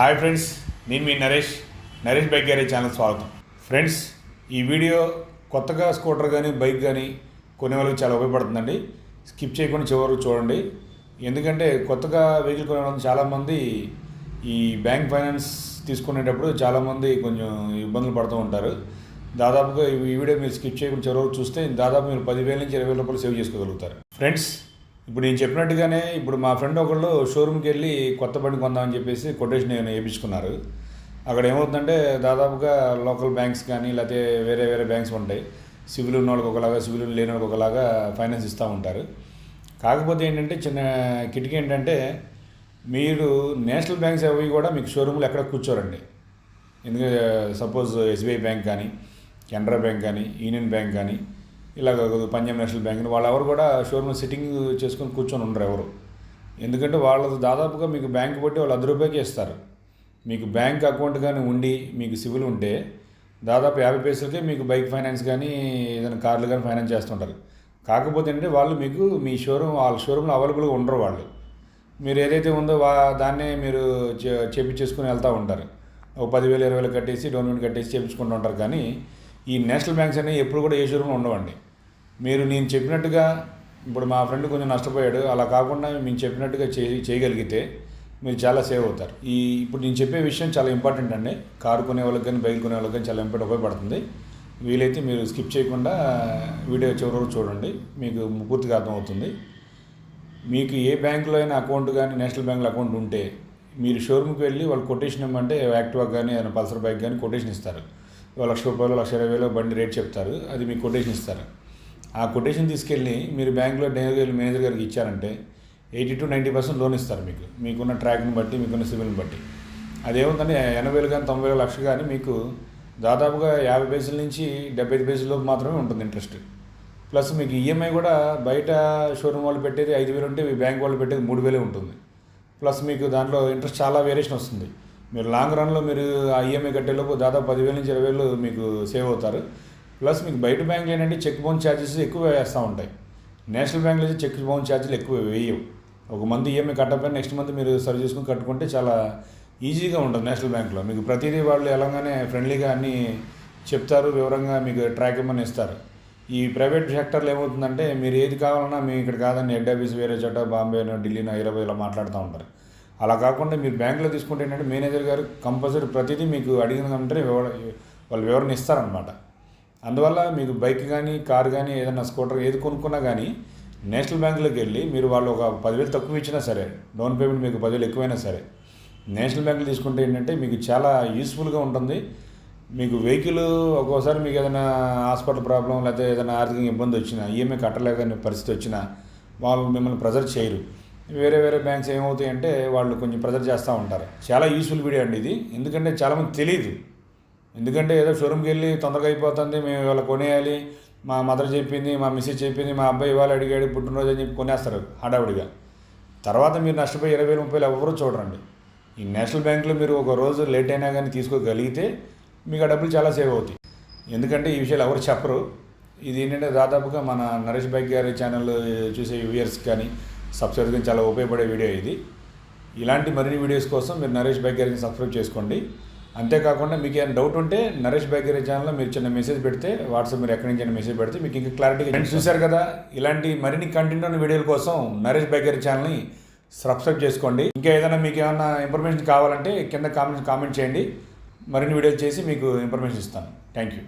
Hi friends నేను మీ Naresh Naresh bike garage channel స్వాగతం. Friends ఈ వీడియో కొత్తగా స్కూటర్ కానీ బైక్ కానీ కొనే వాళ్ళకి చాలా ఉపయోగపడుతుందండి. స్కిప్ చేయకుండా చివరి చూడండి. ఎందుకంటే కొత్తగా వెహికల్ కొనడం చాలామంది ఈ బ్యాంక్ ఫైనాన్స్ తీసుకునేటప్పుడు చాలామంది కొంచెం ఇబ్బందులు పడుతూ ఉంటారు. దాదాపుగా ఈ వీడియో మీరు స్కిప్ చేయకుండా చివరి చూస్తే దాదాపు మీరు పదివేల నుంచి ఇరవై వేల రూపాయలు సేవ్ చేసుకోగలుగుతారు. ఫ్రెండ్స్ ఇప్పుడు నేను చెప్పినట్టుగానే ఇప్పుడు మా ఫ్రెండ్ ఒకళ్ళు షోరూమ్కి వెళ్ళి కొత్త బండి కొందామని చెప్పేసి కొటేషన్ వేయించుకున్నారు. అక్కడ ఏమవుతుందంటే దాదాపుగా లోకల్ బ్యాంక్స్ కానీ లేకపోతే వేరే వేరే బ్యాంక్స్ ఉంటాయి. సివిల్ ఉన్న వాళ్ళకి ఒకలాగా సివిల్ లేని వాళ్ళకి ఒకలాగా ఫైనాన్స్ ఇస్తూ ఉంటారు. కాకపోతే ఏంటంటే చిన్న కిటికీ ఏంటంటే మీరు నేషనల్ బ్యాంక్స్ అవి కూడా మీకు షోరూమ్లో ఎక్కడ కూర్చోరండి. ఎందుకంటే సపోజ్ ఎస్బీఐ బ్యాంక్ కానీ కెనరా బ్యాంక్ కానీ యూనియన్ బ్యాంక్ కానీ ఇలాగ పంజాబ్ నేషనల్ బ్యాంక్ వాళ్ళు ఎవరు కూడా షోరూమ్ సిట్టింగ్ చేసుకొని కూర్చొని ఉండరు ఎవరు ఎందుకంటే వాళ్ళది దాదాపుగా మీకు బ్యాంక్ బట్టి వాళ్ళు అది రూపాయకి ఇస్తారు మీకు బ్యాంక్ అకౌంట్ కానీ ఉండి మీకు సివిల్ ఉంటే దాదాపు యాభై పైసలకే మీకు బైక్ ఫైనాన్స్ కానీ ఏదైనా కార్లు కానీ ఫైనాన్స్ చేస్తుంటారు కాకపోతే ఏంటంటే వాళ్ళు మీకు మీ షోరూమ్ వాళ్ళ షోరూంలో అవైలబుల్గా ఉండరు వాళ్ళు మీరు ఏదైతే ఉందో వా దాన్నే మీరు చె- చేపించేసుకుని వెళ్తూ ఉంటారు ఒక పదివేలు ఇరవై వేలు కట్టేసి డౌన్ పేమెంట్ కట్టేసి చేపించుకుంటూ ఉంటారు కానీ ఈ నేషనల్ బ్యాంక్స్ అనేవి ఎప్పుడు కూడా ఏ షోరూంలో ఉండవండి. మీరు నేను చెప్పినట్టుగా ఇప్పుడు మా ఫ్రెండ్ కొంచెం నష్టపోయాడు అలా కాకుండా మేము చెప్పినట్టుగా చే చేయగలిగితే మీరు చాలా సేవ్ అవుతారు. ఈ ఇప్పుడు నేను చెప్పే విషయం చాలా ఇంపార్టెంట్ అండి. కారు కొనే వాళ్ళకి కానీ బైక్ కొనే వాళ్ళకి కానీ చాలా ఇంపార్టెంట్ ఉపయోగపడుతుంది. వీలైతే మీరు స్కిప్ చేయకుండా వీడియో చివరి వరకు చూడండి. మీకు పూర్తిగా అర్థమవుతుంది. మీకు ఏ బ్యాంకులో అయినా అకౌంట్ కానీ నేషనల్ బ్యాంకులో అకౌంట్ ఉంటే మీరు షోరూమ్కి వెళ్ళి వాళ్ళు కొటేషన్ ఇవ్వమంటే యాక్టివా కానీ ఏదైనా పల్సర్ బైక్ కానీ కొటేషన్ ఇస్తారు. లక్ష రూపాయలు లక్ష ఇరవై వేలు బండి రేట్ చెప్తారు. అది మీకు కొటేషన్ ఇస్తారు. ఆ కొటేషన్ తీసుకెళ్ళి మీరు బ్యాంకులో నేరుగా మేనేజర్ గారికి ఇచ్చారంటే eighty to ninety percent loan ఇస్తారు మీకు. మీకున్న ట్రాక్ని బట్టి మీకున్న సివిల్ని బట్టి. అదేముందంటే ఎనభై వేలు కానీ తొంభై వేల లక్ష కానీ మీకు దాదాపుగా యాభై పైసల నుంచి డెబ్బై ఐదు పైసల లోపు మాత్రమే ఉంటుంది ఇంట్రెస్ట్. ప్లస్ మీకు ఈఎంఐ కూడా బయట షోరూమ్ వాళ్ళు పెట్టేది ఐదు వేలు ఉంటే మీ బ్యాంక్ వాళ్ళు పెట్టేది మూడు వేలే ఉంటుంది. ప్లస్ మీకు దాంట్లో ఇంట్రెస్ట్ చాలా వేరియేషన్ వస్తుంది. మీరు లాంగ్ రన్లో మీరు ఆ ఈఎంఐ కట్టేలోపు దాదాపు పదివేల నుంచి ఇరవై వేలు మీకు సేవ్ అవుతారు. ప్లస్ మీకు బయట బ్యాంకులు ఏంటంటే చెక్ బౌన్స్ ఛార్జెస్ ఎక్కువ వేస్తూ ఉంటాయి. నేషనల్ బ్యాంకులో అయితే చెక్ బౌన్స్ ఛార్జీలు ఎక్కువ వేయవు. ఒక మంత్ ఈఎంఐ కట్టకపోయినా నెక్స్ట్ మంత్ మీరు సర్వ్ చేసుకుని కట్టుకుంటే చాలా ఈజీగా ఉంటుంది నేషనల్ బ్యాంక్లో. మీకు ప్రతిదీ వాళ్ళు ఎలాగానే ఫ్రెండ్లీగా అన్నీ చెప్తారు వివరంగా మీకు ట్రాక్ ఇమ్మని ఇస్తారు. ఈ ప్రైవేట్ సెక్టర్లో ఏమవుతుందంటే మీరు ఏది కావాలన్నా మీ ఇక్కడ కాదని హెడ్ ఆఫీస్ వేరే చోట బాంబేనో ఢిల్లీనో హైదరాబాద్ ఇలా మాట్లాడుతూ ఉంటారు. అలా కాకుండా మీరు బ్యాంకులో తీసుకుంటే ఏంటంటే మేనేజర్ గారు కంపల్సరీ ప్రతిదీ మీకు అడిగిన అంటే వివర వాళ్ళు వివరణ ఇస్తారనమాట అందువల్ల మీకు బైక్ కానీ కార్ కానీ ఏదైనా స్కూటర్ ఏది కొనుక్కున్నా కానీ నేషనల్ బ్యాంకులోకి వెళ్ళి మీరు వాళ్ళు ఒక పదివేలు తక్కువ ఇచ్చినా సరే డౌన్ పేమెంట్ మీకు పదివేలు ఎక్కువైనా సరే నేషనల్ బ్యాంకులు తీసుకుంటే ఏంటంటే మీకు చాలా యూస్ఫుల్గా ఉంటుంది. మీకు వెహికల్ ఒక్కోసారి మీకు ఏదైనా హాస్పిటల్ ప్రాబ్లం లేకపోతే ఏదైనా ఆర్థిక ఇబ్బంది వచ్చినా ఈఎంఐ కట్టలేకని పరిస్థితి వచ్చినా వాళ్ళు మిమ్మల్ని ప్రెజర్ చేయరు. వేరే వేరే బ్యాంక్స్ ఏమవుతాయి అంటే వాళ్ళు కొంచెం ప్రెజర్ చేస్తూ ఉంటారు. చాలా యూస్ఫుల్ వీడియో అండి ఇది. ఎందుకంటే చాలామంది తెలియదు ఎందుకంటే ఏదో షోరూమ్కి వెళ్ళి తొందరగా అయిపోతుంది మేము ఇవాళ కొనేయాలి మా మదర్ చెప్పింది మా మిస్సెస్ చెప్పింది మా అబ్బాయి ఇవాళ అడిగాడు పుట్టినరోజు అని చెప్పి కొనేస్తారు హడావుడిగా. తర్వాత మీరు నష్టపోయి ఇరవై వేలు ముప్పై వేలు ఎవరు చూడరండి. ఈ నేషనల్ బ్యాంకులో మీరు ఒక రోజు లేట్ అయినా కానీ తీసుకోగలిగితే మీకు ఆ డబ్బులు చాలా సేవ్ అవుతాయి. ఎందుకంటే ఈ విషయాలు ఎవరు చెప్పరు. ఇది ఏంటంటే దాదాపుగా మన నరేష్ బైక్ గారి ఛానల్ చూసే వ్యూయర్స్ కానీ సబ్స్క్రైబ్ కానీ చాలా ఉపయోగపడే వీడియో ఇది. ఇలాంటి మరిన్ని వీడియోస్ కోసం మీరు నరేష్ బైక్ గారికి సబ్స్క్రైబ్ చేసుకోండి. అంతేకాకుండా మీకు ఏమైనా డౌట్ ఉంటే నరేష్ బైక్ గారి ఛానల్లో మీరు చిన్న మెసేజ్ పెడితే వాట్సాప్ మీరు ఎక్కడి నుంచి మెసేజ్ పెడితే మీకు ఇంకా క్లారిటీగా ఫ్రెండ్స్ చూశారు కదా ఇలాంటి మరిన్ని కంటెంట్ ఉన్న వీడియోల కోసం నరేష్ బైక్ గారి ఛానల్ని సబ్స్క్రైబ్ చేసుకోండి. ఇంకా ఏదైనా మీకు ఏమైనా ఇన్ఫర్మేషన్ కావాలంటే కింద కామెంట్ కామెంట్ చేయండి. మరిన్ని వీడియోలు చేసి మీకు ఇన్ఫర్మేషన్ ఇస్తాను. Thank you